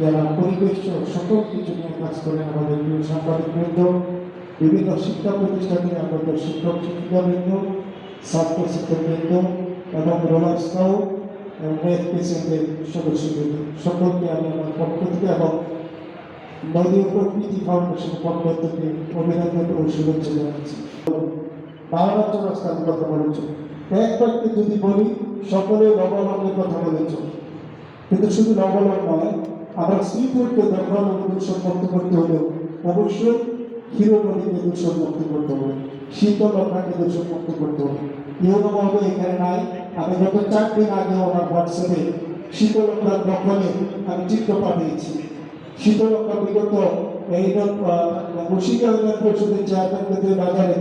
যারা পরিবেশ সকল কিছু নিয়ে কাজ করেন আমাদের প্রিয় সাংবাদিক বৃন্দ বিভিন্ন শিক্ষা প্রতিষ্ঠানে আমাদের শিক্ষক শিক্ষিকা বৃন্দ ছাত্র রোলার স্কাউট এবং মেথ পেশেন্টের সদস্যবৃন্দ। সকলকে আমি আমার পক্ষ থেকে এবং নদী প্রকৃতি ফাউন্ডেশন পক্ষ থেকে অভিনন্দন ও শুভেচ্ছা জানাচ্ছি। বাংলা চৌরাস্তার কথা বলেছ। এক বাক্যে যদি বলি সকলে লবলঙ্গের কথা বলেছ। কিন্তু শুধু লবলং নয় আমরা শ্রীপুরকে দূষণ মুক্ত করতে হলে। অবশ্যই হিরো নদীকে দূষণ মুক্ত করতে হবে শীতল লঙ্কাকে দূষণ মুক্ত করতে হবে ইউনোভাবে এখানে নাই। আমি গত চার দিন আগে আমার হোয়াটসঅ্যাপে শীতলঙ্কার দখলে আমি চিত্র পাঠিয়েছি। শীতলঙ্কা বিগত এই ইউনিয়ন পরিষদের চেয়ারম্যান বাজারে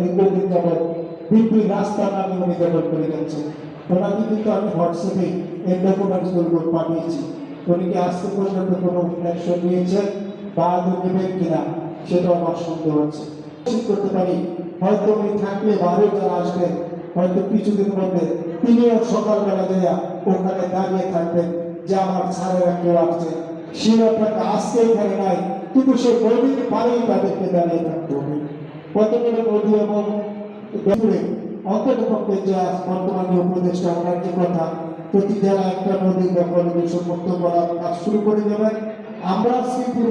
বিভিন্ন রাস্তা নামে উনি করে যাচ্ছেন ওনাকে কিন্তু আমি হোয়াটসঅ্যাপে এই ডকুমেন্টসগুলো পাঠিয়েছি। উনি কি আজকে পর্যন্ত কোনো অ্যাকশন নিয়েছেন বা নেবেন কিনা সেটা আমার সন্দেহ হচ্ছে। ঠিক করতে পারি। হয়তো উনি থাকলে বাইরে যারা আসবেন, হয়তো কিছুদিন মধ্যে তিনিও সকালবেলা দেয়া ওখানে দাঁড়িয়ে থাকবেন যে আমার ছাড়েরা কেউ আসছে সে ব্যাপারটা আসতে এখানে নাই, কিন্তু সে নদীর পাড়েই তাদেরকে দাঁড়িয়ে থাকতে হবে কতগুলো এবং অন্ততপক্ষে যে বর্তমানে উপদেষ্টা ওনার যে কথা প্রতি জেলা একটা নদী দখল দূষণমুক্ত করার কাজ শুরু করে দেবেন। আমরা শ্রীপুর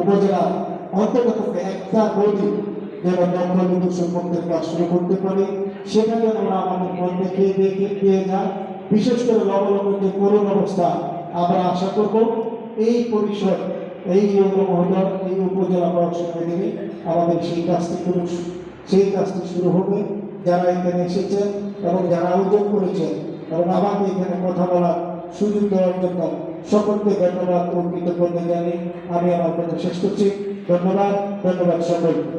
উপজেলা অন্ততপক্ষে একটা নদী যেন দখল দূষণমুক্তের কাজ শুরু করতে পারি সেটা আমরা আমাদের মধ্যে খেয়ে দেখে পেয়ে যান। বিশেষ করে লবলবণ যে করুণ অবস্থা, আমরা আশা করব এই পরিষদ এই মহোদয় এই উপজেলা দিনে আমাদের সেই কাজটি সেই কাজটি শুরু হবে। যারা এখানে এসেছেন এবং যারা উদ্যোগ করেছেন এবং আমাকে এখানে কথা বলার সুযোগ দেওয়ার জন্য সকলকে ধন্যবাদ ও কৃতজ্ঞতা জানিয়ে আমি আমার কথা শেষ করছি। ধন্যবাদ ধন্যবাদ সকলকে।